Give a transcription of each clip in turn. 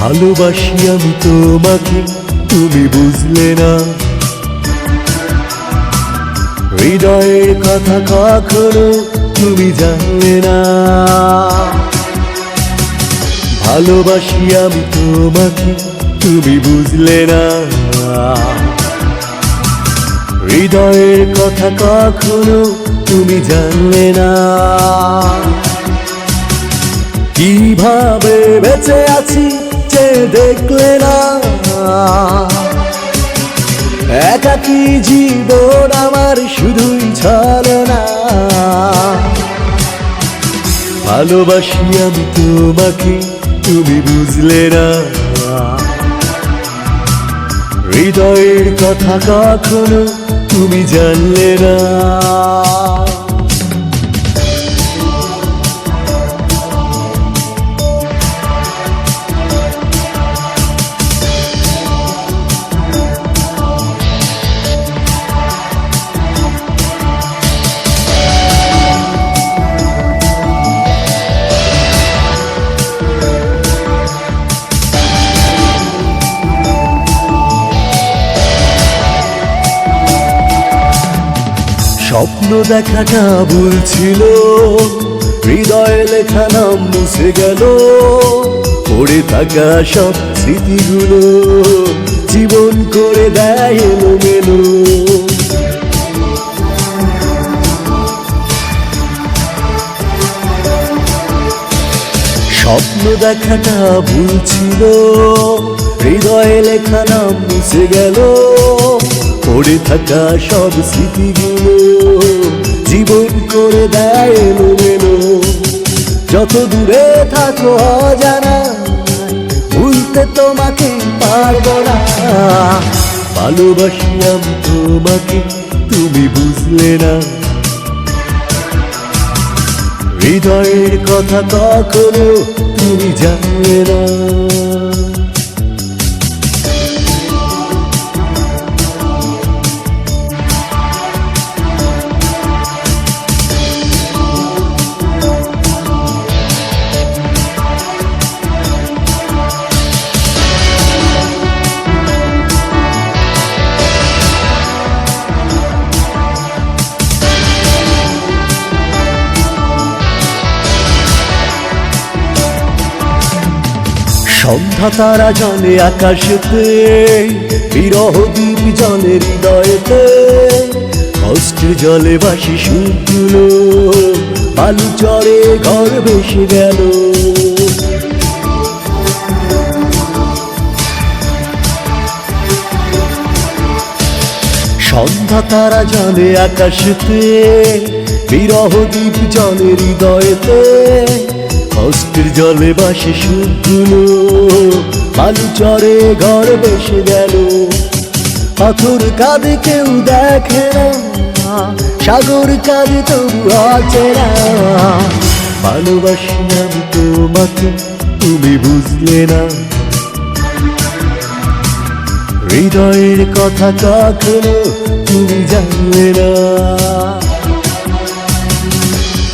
ভালোবাসি আমি তোমাকে, তুমি বুঝলে না। হৃদয়ের কথা কখনো তুমি জানলে না। ভালোবাসি আমি তোমাকে, তুমি বুঝলে না। হৃদয়ের কথা কখনো তুমি জানলে না। কীভাবে বেঁচে আছি দেখলে না। একাকি জীবন আমার শুধুই ছলনা? ভালোবাসি আমি তোমাকে, তুমি বুঝলে না। হৃদয়ের কথা কখনো তুমি জানলে না। স্বপ্ন দেখাটা ভুল ছিল। হৃদয়ে লেখা নাম মুছে গেল। পড়ে থাকা সব স্মৃতিগুলো জীবন করে দেয় এলো মেলো। স্বপ্ন দেখাটা ভুল ছিল। হৃদয়ে লেখা নাম মুছে গেল। পড়ে থাকা সব স্মৃতিগুলো জীবন করে দেয় এলো যত দূরে থাকো অজানা, ভুলতে তোমাকে পারব না। ভালোবাসি আমি তোমাকে, তুমি বুঝলে না। হৃদয়ের কথা কখনো তুমি জানলে না। সন্ধ্যা তারা জানে আকাশেতে, বিরহ দ্বীপ জলে হৃদয়েতে। কষ্টের জলে বাসি সুরগুলো বালু চরে ঘর বেসে গেল। সন্ধ্যা তারা জানে আকাশেতে, বিরহ দ্বীপ জলে হৃদয়েতে। জলে বাসে সুরগুলো বালু চরে ঘর বেসে গেল। পাথর কাঁদে কেউ দেখে না, সাগর কাঁদে তবু আছে না। ভালোবাসি আমি তোমাকে, তুমি বুঝলে না। হৃদয়ের কথা কখনো তুমি জানলে না।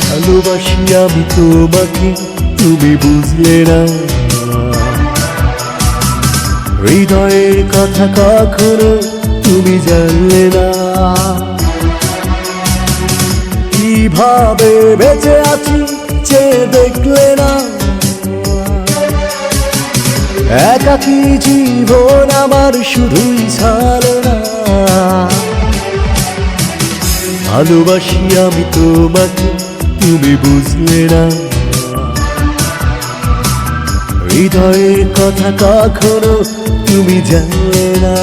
ভালোবাসি আমি তোমাকে তুমি বুঝলে না। হৃদয়ের কথা কখনো তুমি জানলে না। কীভাবে বেঁচে আছি যে দেখলে না। একাকি জীবন আমার শুধুই ছাড়না ভালোবাসি আমি তোমাকে, তুমি বুঝলে না। হৃদয়ের কথা কখনো তুমি জানলে না।